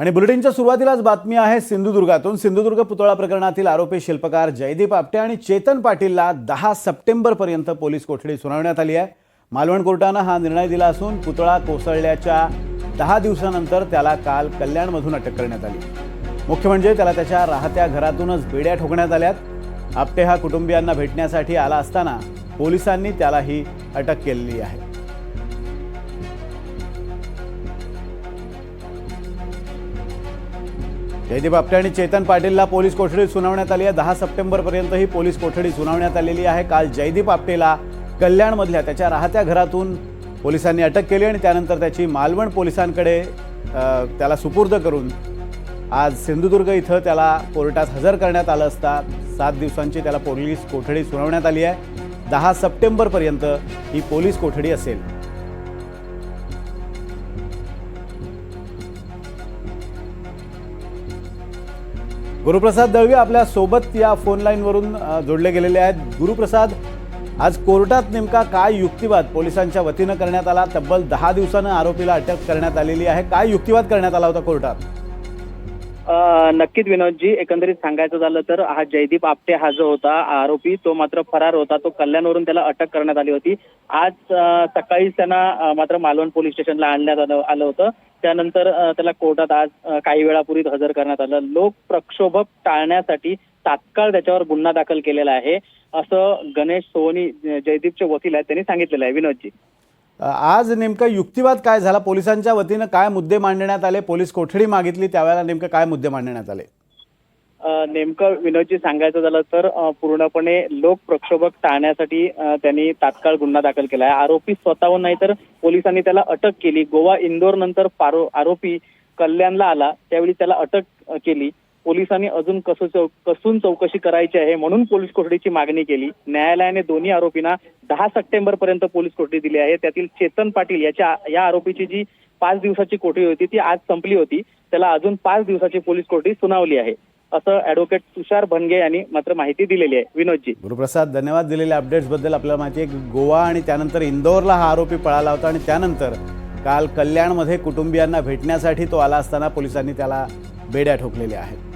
आणि बुलेटिनच्या सुरुवातीलाच बातमी आहे सिंधुदुर्गातून. सिंधुदुर्ग पुतळा प्रकरणातील आरोपी शिल्पकार जयदीप आपटे आणि चेतन पाटीलला दहा सप्टेंबरपर्यंत पोलीस कोठडी सुनावण्यात आली आहे. मालवण कोर्टानं हा निर्णय दिला असून पुतळा कोसळल्याच्या दहा दिवसानंतर त्याला काल कल्याणमधून अटक करण्यात आली. मुख्य म्हणजे त्याला त्याच्या राहत्या घरातूनच बेड्या ठोकण्यात आल्यात. आपटे हा कुटुंबियांना भेटण्यासाठी आला असताना पोलिसांनी त्यालाही अटक केलेली आहे. जयदीप आपटे आणि चेतन पाटीलला पोलीस कोठडी सुनावण्यात आली आहे. दहा सप्टेंबरपर्यंत ही पोलीस कोठडी सुनावण्यात आलेली आहे. काल जयदीप आपटेला कल्याणमधल्या त्याच्या राहत्या घरातून पोलिसांनी अटक केली आणि त्यानंतर त्याची मालवण पोलिसांकडे त्याला सुपूर्द करून आज सिंधुदुर्ग इथं त्याला कोर्टात हजर करण्यात आलं असता सात दिवसांची त्याला पोलीस कोठडी सुनावण्यात आली आहे. दहा सप्टेंबरपर्यंत ही पोलीस कोठडी असेल. गुरुप्रसाद दळवी आपल्यासोबत या फोन लाईनवरून जोडले गेलेले आहेत. गुरुप्रसाद आज कोर्टात नेमका काय युक्तिवाद पोलिसांच्या वतीनं करण्यात आला? तब्बल दहा दिवसानं आरोपीला अटक करण्यात आलेली आहे. काय युक्तिवाद करण्यात आला होता कोर्टात? नक्कीच विनोदजी एकंदरीत सांगायचं झालं तर हा जयदीप आपटे हा जो होता आरोपी तो मात्र फरार होता. तो कल्याणवरून त्याला अटक करण्यात आली होती. आज सकाळीच त्यांना मात्र मालवण पोलीस स्टेशनला आणण्यात आलं आलं होतं. त्यानंतर त्याला कोर्टात आज काही वेळापूर्वी हजर करण्यात आलं. लोक प्रक्षोभक टाळण्यासाठी तात्काळ त्याच्यावर गुन्हा दाखल केलेला आहे. असं गणेश सोनी जयदीपचे वकील आहेत त्यांनी सांगितलेलं आहे. विनोदजी. आज नेमका युक्तिवाद काय झाला? पोलिसांच्या वतीनं काय मुद्दे मांडण्यात आले? पोलीस कोठडी मागितली? त्यावेळेला नेमकं काय मुद्दे मांडण्यात आले? नेमकं विनोदजी सांगायचं झालं तर पूर्णपणे लोक प्रक्षोभक टाळण्यासाठी त्यांनी तात्काळ गुन्हा दाखल केला आहे. आरोपी स्वतःहून नाही तर पोलिसांनी त्याला अटक केली. गोवा इंदोर नंतर पारो आरोपी कल्याणला आला. त्यावेळी त्याला अटक केली. पोलिसांनी अजून कसं चौ कसून चौकशी करायची आहे म्हणून पोलीस कोठडीची मागणी केली. न्यायालयाने दोन्ही आरोपींना दहा सप्टेंबर पर्यंत पोलीस कोठडी दिली आहे. त्यातील चेतन पाटील याच्या या आरोपीची जी पाच दिवसाची कोठडी होती ती आज संपली होती. त्याला अजून पाच दिवसाची पोलीस कोठडी सुनावली आहे. असं ऍडव्होकेट तुषार भनगे यांनी मात्र माहिती दिलेली आहे. विनोदजी. गुरुप्रसाद धन्यवाद दिलेल्या अपडेट्सबद्दल आपल्याला माहिती आहे गोवा आणि त्यानंतर इंदोरला हा आरोपी पळाला होता आणि त्यानंतर काल कल्याणमध्ये कुटुंबियांना भेटण्यासाठी तो आला असताना पोलिसांनी त्याला बेड्या ठोकलेल्या आहेत.